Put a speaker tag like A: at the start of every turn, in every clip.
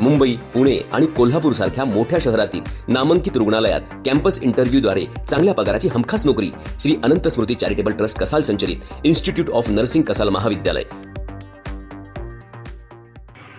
A: मुंबई पुणे आणि कोल्हापूर सारख्या मोठ्या शहरातील नामांकित रुग्णालयात कॅम्पस इंटरव्ह्यूद्वारे चांगल्या पगाराची हमखास नोकरी. श्री अनंत स्मृती चॅरिटेबल ट्रस्ट कसाल संचलित इन्स्टिट्यूट ऑफ नर्सिंग कसाल महाविद्यालय.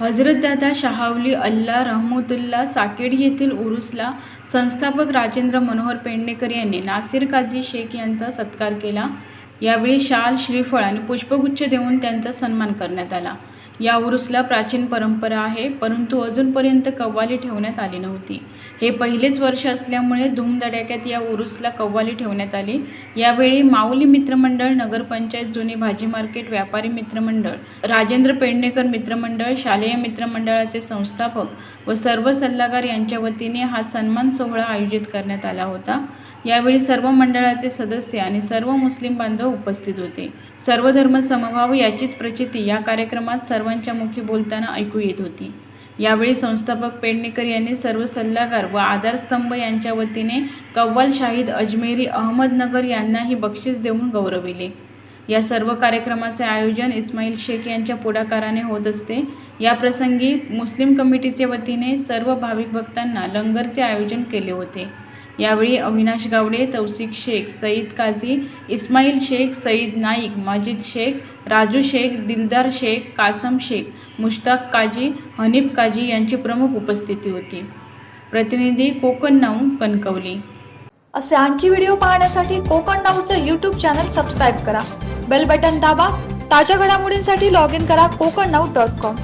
B: हजरत दादा शहावली अल्ला रहमतुल्ला साकेड येथील उरुसला संस्थापक राजेंद्र मनोहर पेडणेकर यांनी नासिर काझी शेख यांचा सत्कार केला. यावेळी शाल श्रीफळ आणि पुष्पगुच्छ देऊन त्यांचा सन्मान करण्यात आला. या उरुसला प्राचीन परंपरा आहे परंतु अजूनपर्यंत कव्वाली ठेवण्यात आली नव्हती. हे पहिलेच वर्ष असल्यामुळे धूमधडाक्यात या उरुसला कव्वाली ठेवण्यात आली. यावेळी माऊली मित्रमंडळ नगरपंचायत जुने भाजी मार्केट व्यापारी मित्रमंडळ राजेंद्र पेडणेकर मित्रमंडळ शालेय मित्रमंडळाचे संस्थापक व सर्व सल्लागार यांच्या वतीने हा सन्मान सोहळा आयोजित करण्यात आला होता. यावेळी सर्व मंडळाचे सदस्य आणि सर्व मुस्लिम बांधव उपस्थित होते. सर्व धर्म समभाव याचीच प्रचिती या कार्यक्रमात सर्व सर्वांच्या मुखी बोलताना ऐकू येत होती. यावेळी संस्थापक पेडणेकर यांनी सर्व सल्लागार व आधारस्तंभ यांच्या वतीने कव्वाल शाहीद अजमेरी अहमदनगर यांनाही बक्षीस देऊन गौरविले. या सर्व कार्यक्रमाचे आयोजन इस्माईल शेख यांच्या पुढाकाराने होत असते. या प्रसंगी मुस्लिम कमिटीचे वतीने सर्व भाविक भक्तांना लंगरचे आयोजन केले होते. यावेळी अविनाश गावडे तौसिक शेख सईद काझी इस्माईल शेख सईद नाईक माजिद शेख राजू शेख दिलदार शेख कासम शेख मुश्ताक काजी हनीफ काजी यांची प्रमुख उपस्थिती होती. प्रतिनिधी कोकण नाऊ कणकवली.
C: असे आणखी व्हिडिओ पाहण्यासाठी कोकण नाऊचं यूट्यूब चॅनल सबस्क्राईब करा. बेल बटन दाबा. ताज्या घडामोडींसाठी लॉग इन करा कोकण नाऊ डॉट कॉम